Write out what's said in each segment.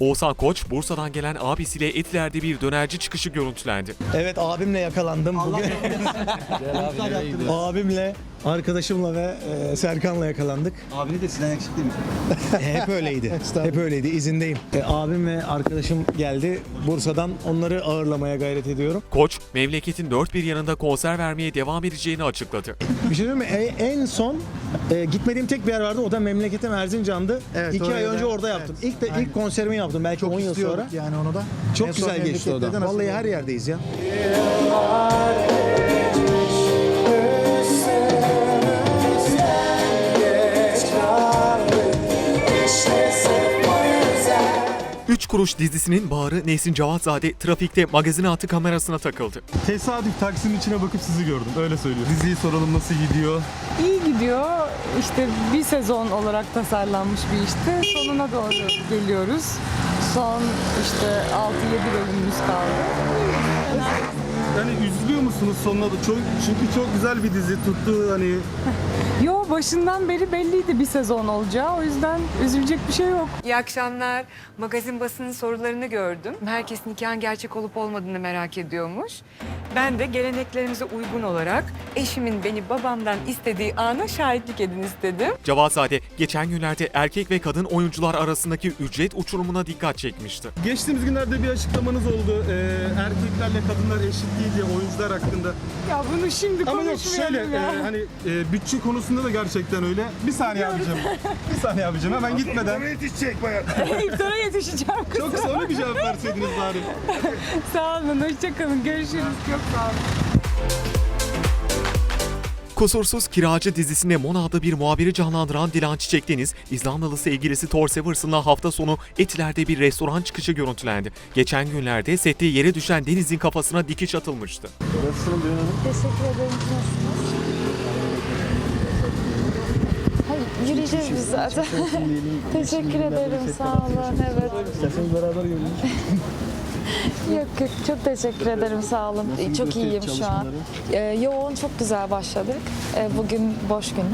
Oğuzhan Koç, Bursa'dan gelen abisiyle Etiler'de bir dönerci çıkışı görüntülendi. Evet abimle yakalandım bugün. abimle, arkadaşımla ve e, Serkan'la yakalandık. Abini de Sinan Yakışıklı değil mi? Hep öyleydi. Hep öyleydi. izindeyim. E, abim ve arkadaşım geldi Bursa'dan. Onları ağırlamaya gayret ediyorum. Koç, memleketin dört bir yanında konser vermeye devam edeceğini açıkladı. Bir şey söyleyeyim mi? E, en son e, gitmediğim tek bir yer vardı. O da memleketim Erzincan'dı. Evet, İki ay oraya önce da- orada yaptım. evet, İlk de aynen. ilk konserimi yaptım. Belki 10 yıl sonra. İstiyorduk yani onu da. Çok En son güzel geçti o da. nasıl Vallahi oldu? her yerdeyiz ya. Üç Kuruş dizisinin bağrı Nesin Cavatzade trafikte magazin altı kamerasına takıldı. Tesadüf taksinin içine bakıp sizi gördüm. Öyle söylüyor. Diziyi soralım nasıl gidiyor? İyi gidiyor. İşte bir sezon olarak tasarlanmış bir işte. Sonuna doğru geliyoruz. Son işte 6-7 bölümümüz kaldı. Yani üzülüyor musunuz sonuna da? Çok, çünkü çok güzel bir dizi tuttu hani. Yo başından beri belliydi bir sezon olacağı. O yüzden üzülecek bir şey yok. İyi akşamlar. Magazin basının sorularını gördüm. Herkes nikahın gerçek olup olmadığını merak ediyormuş. Ben de geleneklerimize uygun olarak eşimin beni babamdan istediği ana şahitlik edin istedim. Cavatzade geçen günlerde erkek ve kadın oyuncular arasındaki ücret uçurumuna dikkat çekmişti. Geçtiğimiz günlerde bir açıklamanız oldu. Ee, erkeklerle kadınlar eşit değil diye oyuncular hakkında. Ya bunu şimdi Ama yok konuşmayalım şöyle ya. e, hani e, bütçe konusunda da gerçekten öyle. Bir saniye abicim. bir saniye abicim hemen gitmeden. İftara yetişeceğim kız. Çok öyle bir cevap verseydiniz bari. Sağ olun, hoşçakalın. Görüşürüz. Çok sağ olun. Kusursuz Kiracı dizisinde Mona adlı bir muhabiri canlandıran Dilan Çiçek Deniz, İzlandalı sevgilisi Thor Severson'la hafta sonu Etiler'de bir restoran çıkışı görüntülendi. Geçen günlerde sette yere düşen Deniz'in kafasına dikiş atılmıştı. Teşekkür ederim. Nasılsınız? Hayır, yürüyeceğiz biz zaten. Teşekkür ederim. Sağ olun. Evet. İsterseniz beraber yürüyelim. Yok yok. Çok teşekkür ederim. Sağ olun. Nasıl çok iyiyim şu an. Ee, yoğun, çok güzel başladık. Ee, bugün boş günüm.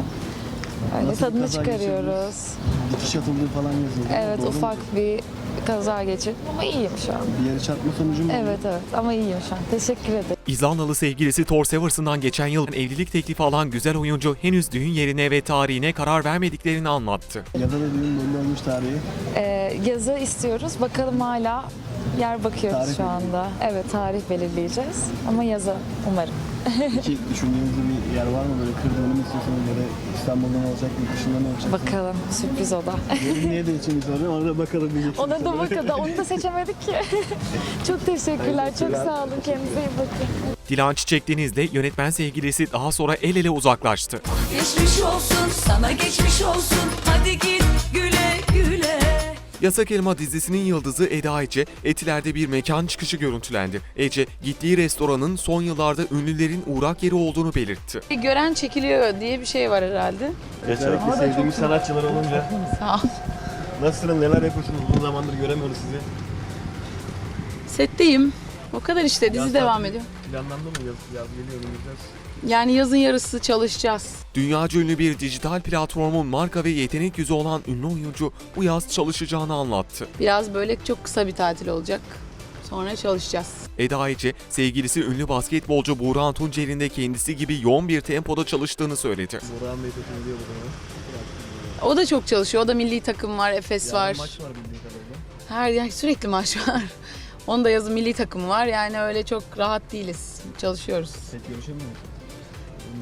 Öyle Nasıl bir tadını kaza çıkarıyoruz. Dikiş atıldığı falan yazıldı. Evet, Doğru mu? ufak bir kaza geçirdim ama iyiyim şu an. Bir yere çarpma sonucu mu? Evet evet ama iyiyim şu an. Teşekkür ederim. İzlandalı sevgilisi Thor Severson'dan geçen yıl evlilik teklifi alan güzel oyuncu henüz düğün yerine ve tarihine karar vermediklerini anlattı. Ya da da düğün belli olmuş tarihi. Ee, yazı istiyoruz. Bakalım hala yer bakıyoruz Tarih şu anda. Evet tarih belirleyeceğiz ama yazı umarım. Peki düşündüğünüzde bir yer var mı böyle kırdığını mı istiyorsunuz ya da İstanbul'da mı olacak, yurt dışında mı olacak? Bakalım sürpriz o da. Niye de içimiz var? Orada bakalım diyeceksiniz. Ona da bakalım. Onu da seçemedik ki. çok teşekkürler. Çok sağ olun. Kendinize iyi bakın. Dilan Çiçek Deniz'le yönetmen sevgilisi daha sonra el ele uzaklaştı. Geçmiş olsun sana geçmiş olsun hadi git güle güle. Yasak Elma dizisinin yıldızı Eda Ece, Etiler'de bir mekan çıkışı görüntülendi. Ece, gittiği restoranın son yıllarda ünlülerin uğrak yeri olduğunu belirtti. Gören çekiliyor diye bir şey var herhalde. Özellikle sevdiğimiz sanatçılar olunca. Sağ ol. Nasılsınız, neler yapıyorsunuz? Uzun zamandır göremiyoruz sizi. Setteyim. O kadar işte dizi Yaz devam ediyor. Planlandı mı yaz, yaz geliyor önümüzden? Yani yazın yarısı çalışacağız. Dünyaca ünlü bir dijital platformun marka ve yetenek yüzü olan ünlü oyuncu bu yaz çalışacağını anlattı. Biraz böyle çok kısa bir tatil olacak. Sonra çalışacağız. Eda Ece, sevgilisi ünlü basketbolcu Buğra Tuncer'in de kendisi gibi yoğun bir tempoda çalıştığını söyledi. Burhan Bey bu zaman. O da çok çalışıyor. O da milli takım var, Efes var. Maç var bildiğim kadarıyla. Her yer sürekli maç var. Onun da yazın milli takımı var. Yani öyle çok rahat değiliz. Çalışıyoruz. Set görüşemiyor musun?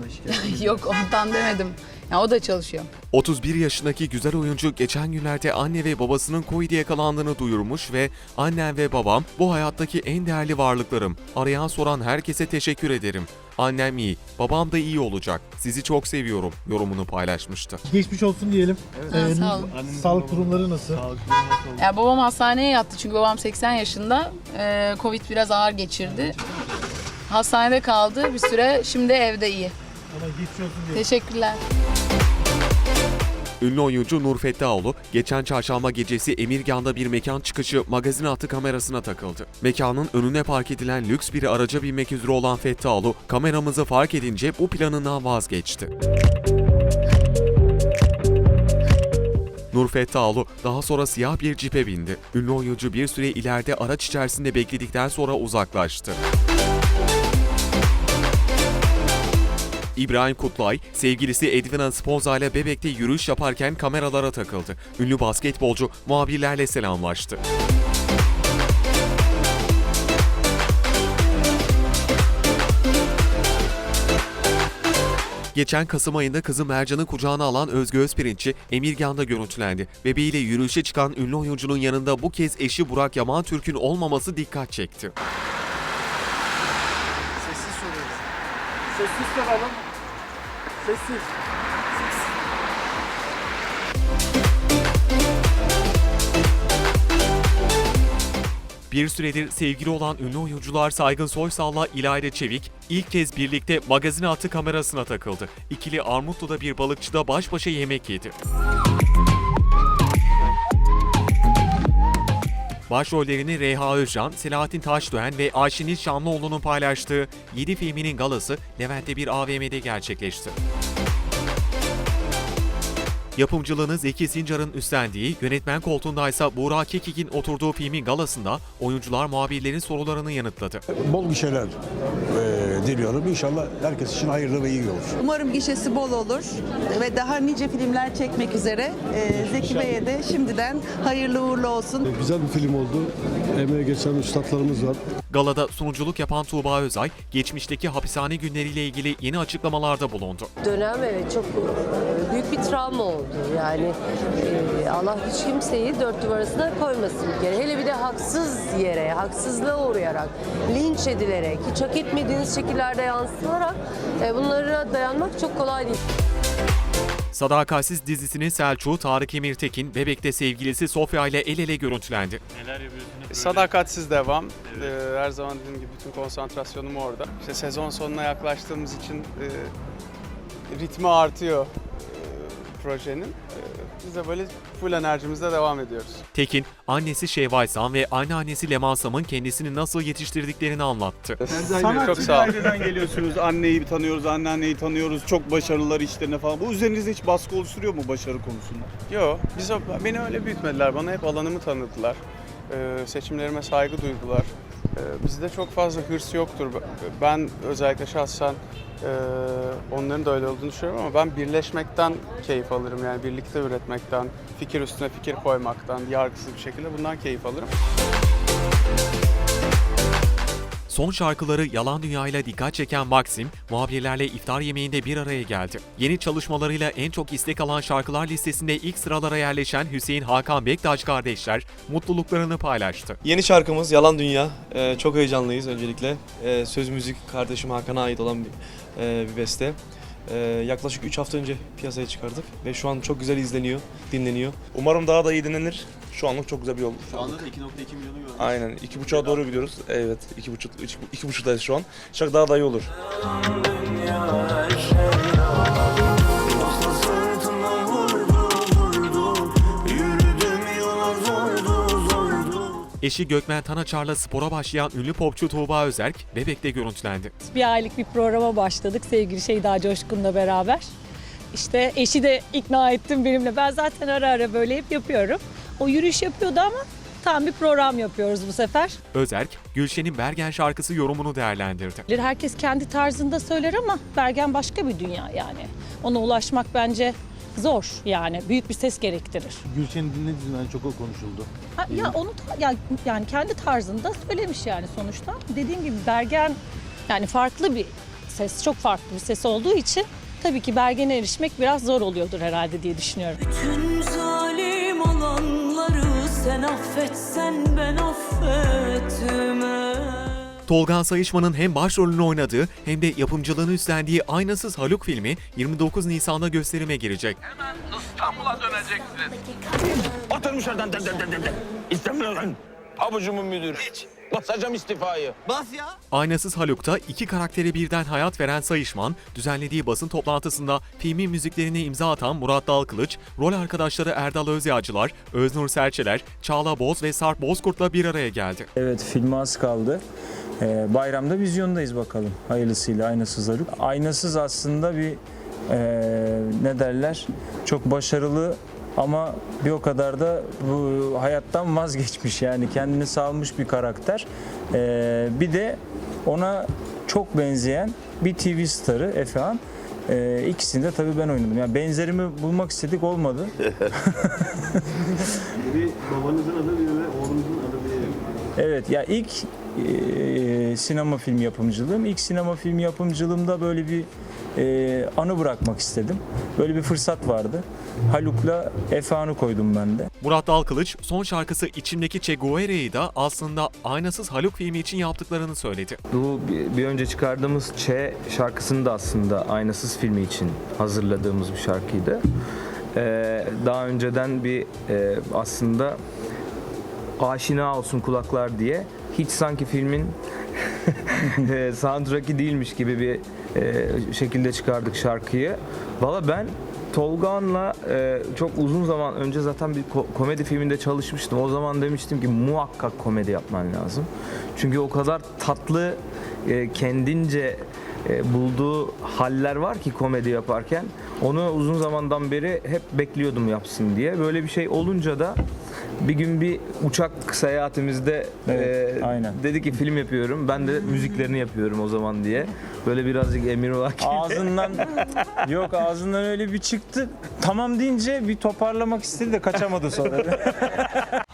Şikayet Yok ondan demedim. Ya o da çalışıyor. 31 yaşındaki güzel oyuncu geçen günlerde anne ve babasının Covid'e yakalandığını duyurmuş ve annem ve babam bu hayattaki en değerli varlıklarım. Arayan soran herkese teşekkür ederim. Annem iyi, babam da iyi olacak. Sizi çok seviyorum yorumunu paylaşmıştı. Geçmiş olsun diyelim. Ha, sağ olun. Annenizin Sağlık durumları nasıl? Sağlık nasıl? Ya babam hastaneye yattı çünkü babam 80 yaşında. Ee, Covid biraz ağır geçirdi. Hastanede kaldı bir süre. Şimdi evde iyi. Ama geçmiş olsun diyelim. Teşekkürler. Ünlü oyuncu Nur Fettaoğlu geçen çarşamba gecesi Emirgan'da bir mekan çıkışı magazin altı kamerasına takıldı. Mekanın önüne park edilen lüks bir araca binmek üzere olan Fettaoğlu kameramızı fark edince bu planından vazgeçti. Nur Fettaoğlu daha sonra siyah bir cipe bindi. Ünlü oyuncu bir süre ileride araç içerisinde bekledikten sonra uzaklaştı. İbrahim Kutlay, sevgilisi Edwin Sponza ile Bebek'te yürüyüş yaparken kameralara takıldı. Ünlü basketbolcu muhabirlerle selamlaştı. Geçen Kasım ayında kızı Mercan'ı kucağına alan Özgü Özpirinççi Emirgan'da görüntülendi. Bebeğiyle yürüyüşe çıkan ünlü oyuncunun yanında bu kez eşi Burak Yaman Türk'ün olmaması dikkat çekti. Sessiz kalalım. Sessiz. Bir süredir sevgili olan ünlü oyuncular Saygın Soysal'la İlayda Çevik ilk kez birlikte magazin attı kamerasına takıldı. İkili Armutlu'da bir balıkçıda baş başa yemek yedi. Başrollerini Reyha Özcan, Selahattin Taşdöğen ve Ayşenil Şamlıoğlu'nun paylaştığı 7 filminin galası Levent'te bir AVM'de gerçekleşti. Yapımcılığını Zeki Sincar'ın üstlendiği, yönetmen koltuğundaysa Buğra Kekik'in oturduğu filmin galasında oyuncular muhabirlerin sorularını yanıtladı. Bol gişeler eee diliyorum. İnşallah herkes için hayırlı ve iyi olur. Umarım gişesi bol olur ve daha nice filmler çekmek üzere. Ee, Zeki Bey'e de şimdiden hayırlı uğurlu olsun. Güzel bir film oldu. Emeğe geçen üstadlarımız var. Galada sunuculuk yapan Tuğba Özay, geçmişteki hapishane günleriyle ilgili yeni açıklamalarda bulundu. Dönem evet çok büyük bir travma oldu. Yani e, Allah hiç kimseyi dört duvar arasına koymasın bir kere. Hele bir de haksız yere, haksızlığa uğrayarak, linç edilerek, hiç hak etmediğiniz şekillerde yansıtılarak e, bunlara dayanmak çok kolay değil. Sadakatsiz dizisinin Selçuk'u Tarık Emirtekin, Bebek'te sevgilisi Sofya ile el ele görüntülendi. Sadakatsiz devam. Ee, her zaman dediğim gibi bütün konsantrasyonum orada. İşte sezon sonuna yaklaştığımız için e, ritmi artıyor e, projenin. Biz de böyle full enerjimizle devam ediyoruz. Tekin, annesi Şevval Sam ve anneannesi Leman Sam'ın kendisini nasıl yetiştirdiklerini anlattı. Çok sağ olun. aileden geliyorsunuz. Anneyi tanıyoruz, anneanneyi tanıyoruz. Çok başarılılar işlerine falan. Bu üzerinizde hiç baskı oluşturuyor mu başarı konusunda? Yok. Biz, beni öyle büyütmediler. Bana hep alanımı tanıdılar. Ee, seçimlerime saygı duydular. Ee, bizde çok fazla hırs yoktur. Ben özellikle şahsen e, onların da öyle olduğunu düşünüyorum ama ben birleşmekten keyif alırım. Yani birlikte üretmekten, fikir üstüne fikir koymaktan, yargısız bir şekilde bundan keyif alırım. Son şarkıları Yalan Dünya ile dikkat çeken Maxim, muhabirlerle iftar yemeğinde bir araya geldi. Yeni çalışmalarıyla en çok istek alan şarkılar listesinde ilk sıralara yerleşen Hüseyin Hakan Bektaş kardeşler mutluluklarını paylaştı. Yeni şarkımız Yalan Dünya. Ee, çok heyecanlıyız öncelikle. Ee, söz müzik kardeşim Hakan'a ait olan bir, e, bir beste. Ee, yaklaşık 3 hafta önce piyasaya çıkardık ve şu an çok güzel izleniyor, dinleniyor. Umarım daha da iyi dinlenir. Şu anlık çok güzel bir yol. Şu anda 2.2 milyonu gördük. Aynen. 2.5'a doğru gidiyoruz. Evet. 2.5 2.5'dayız şu an. Şarkı daha da iyi olur. Eşi Gökmen Tanaçar'la spora başlayan ünlü popçu Tuğba Özerk, Bebek'te görüntülendi. Bir aylık bir programa başladık sevgili Şeyda Coşkun'la beraber. İşte eşi de ikna ettim benimle. Ben zaten ara ara böyle hep yapıyorum. O yürüyüş yapıyordu ama tam bir program yapıyoruz bu sefer. Özerk, Gülşen'in Bergen şarkısı yorumunu değerlendirdi. Herkes kendi tarzında söyler ama Bergen başka bir dünya yani. Ona ulaşmak bence zor yani. Büyük bir ses gerektirir. Gülşen'i dinlediğinden çok o konuşuldu. Ha, ya onu ta- ya, yani kendi tarzında söylemiş yani sonuçta. Dediğim gibi Bergen yani farklı bir ses, çok farklı bir ses olduğu için tabii ki Bergen'e erişmek biraz zor oluyordur herhalde diye düşünüyorum. Olanları sen affetsen ben affetmem Tolga Sayışman'ın hem başrolünü oynadığı hem de yapımcılığını üstlendiği Aynasız Haluk filmi 29 Nisan'da gösterime girecek. İstanbul'a döneceksiniz. Oturmuş oradan. İstemiyorum. Abucumun müdürü. Hiç. Basacağım istifayı. Aynasız Haluk'ta iki karakteri birden hayat veren Sayışman, düzenlediği basın toplantısında filmin müziklerine imza atan Murat Dalkılıç, rol arkadaşları Erdal Özyağcılar, Öznur Serçeler, Çağla Boz ve Sarp Bozkurt'la bir araya geldi. Evet filmi az kaldı. Ee, bayramda vizyondayız bakalım. Hayırlısıyla Aynasız Haluk. Aynasız aslında bir ee, ne derler çok başarılı Ama bir o kadar da bu hayattan vazgeçmiş yani kendini salmış bir karakter. Ee, bir de ona çok benzeyen bir TV starı Efehan. Ee, ikisini de tabii ben oynadım. Yani benzerimi bulmak istedik olmadı. Evet ya ilk e, sinema film yapımcılığım. İlk sinema film yapımcılığımda böyle bir e, anı bırakmak istedim. Böyle bir fırsat vardı. Haluk'la Efehan'ı koydum ben de. Murat Dalkılıç son şarkısı İçimdeki Che Guevara'yı da aslında Aynasız Haluk filmi için yaptıklarını söyledi. Bu bir- bir önce çıkardığımız Ç şarkısını da aslında Aynasız filmi için hazırladığımız bir şarkıydı. Ee, daha önceden bir e, aslında aşina olsun kulaklar diye hiç sanki filmin e, soundtrack'i değilmiş gibi bir e, şekilde çıkardık şarkıyı. Valla ben Tolga'nla e, çok uzun zaman önce zaten bir ko- komedi filminde çalışmıştım. O zaman demiştim ki muhakkak komedi yapman lazım. Çünkü o kadar tatlı e, kendince e, bulduğu haller var ki komedi yaparken. Onu uzun zamandan beri hep bekliyordum yapsın diye. Böyle bir şey olunca da bir gün bir uçak seyahatimizde Evet, e, aynen. dedi ki film yapıyorum. Ben de müziklerini yapıyorum o zaman diye. Böyle birazcık emir olarak Ağzından yok ağzından öyle bir çıktı. Tamam deyince bir toparlamak istedi de kaçamadı sonra.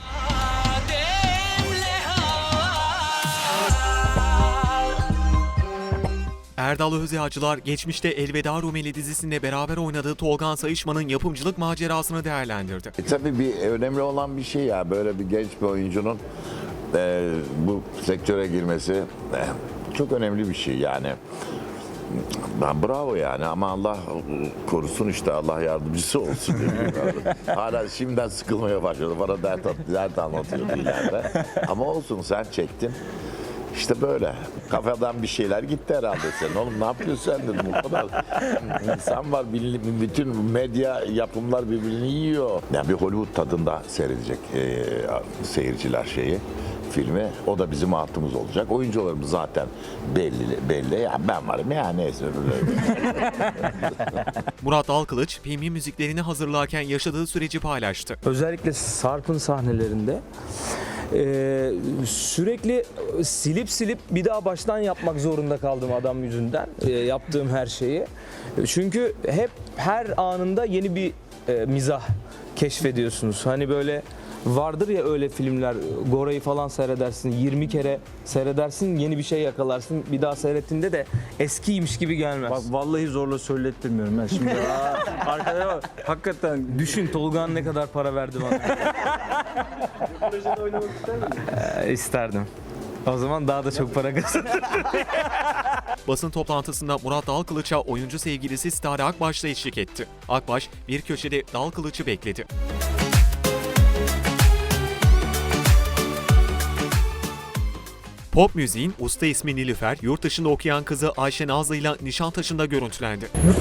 Erdal Özyağcılar geçmişte Elveda Rumeli dizisinde beraber oynadığı Tolgan Sayışman'ın yapımcılık macerasını değerlendirdi. E, tabii bir önemli olan bir şey ya böyle bir genç bir oyuncunun e, bu sektöre girmesi e, çok önemli bir şey yani. Ben bravo yani ama Allah korusun işte Allah yardımcısı olsun. Hala şimdiden sıkılmaya başladı. Bana dert, dert anlatıyor ileride. Ama olsun sen çektin. İşte böyle. Kafadan bir şeyler gitti herhalde senin. Oğlum ne yapıyorsun sen dedim. Bu kadar insan var. Bütün medya yapımlar birbirini yiyor. Yani bir Hollywood tadında seyredecek e, seyirciler şeyi filmi. O da bizim altımız olacak. Oyuncularımız zaten belli. belli. Ya ben varım ya neyse. Murat Dalkılıç filmin müziklerini hazırlarken yaşadığı süreci paylaştı. Özellikle Sarp'ın sahnelerinde e, sürekli silip silip bir daha baştan yapmak zorunda kaldım adam yüzünden e, yaptığım her şeyi. Çünkü hep her anında yeni bir e, mizah keşfediyorsunuz. Hani böyle vardır ya öyle filmler Gora'yı falan seyredersin 20 kere seyredersin yeni bir şey yakalarsın bir daha seyrettiğinde de eskiymiş gibi gelmez. Bak vallahi zorla söylettirmiyorum ben şimdi. Aa, arkada bak. Hakikaten Düşün Tolga'nın ne kadar para verdi bana. Ee, isterdim. O zaman daha da çok para kazanırım. Basın toplantısında Murat Dalkılıç'a oyuncu sevgilisi Stare Akbaş da eşlik etti. Akbaş bir köşede Dalkılıç'ı bekledi. Pop müziğin usta ismi Nilüfer, yurt dışında okuyan kızı Ayşe Nazlı ile Nişantaşı'nda görüntülendi. Onun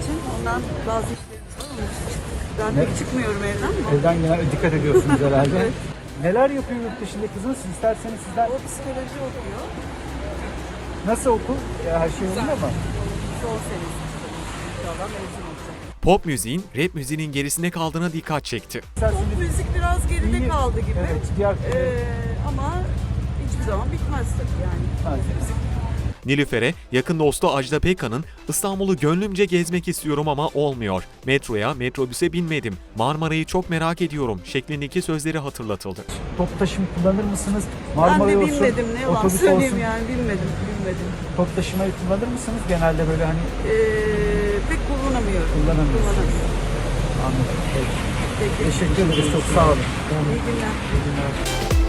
için ondan bazı işlerimiz var. Onun için çıktık. Ben pek çıkmıyorum evden ama. Evden genel dikkat ediyorsunuz herhalde. Neler yapıyor yurt dışında kızınız? İsterseniz sizden O psikoloji okuyor. nasıl okul? Ya, her şey yolunda mı? Son senesi. İnşallah mezun olacak. Pop müziğin rap müziğinin gerisinde kaldığına dikkat çekti. Pop müzik biraz geride kaldı gibi. Evet, diğer Ee, ama hiçbir zaman bitmez tabii yani. Müzik Nilüfer'e yakın dostu Ajda Pekkan'ın İstanbul'u gönlümce gezmek istiyorum ama olmuyor. Metroya, metrobüse binmedim. Marmara'yı çok merak ediyorum şeklindeki sözleri hatırlatıldı. Top taşıma kullanır mısınız? Ben de bilmedim ne yalan otobüs söyleyeyim olsun. yani bilmedim bilmedim. Top taşımayı kullanır mısınız? Genelde böyle hani Ee, pek kullanamıyorum. Kullanamıyorsunuz. Kullanamıyorum. anladım. Peki. Peki. Teşekkür ederiz. Çok sağ olun. İyi günler. İyi günler.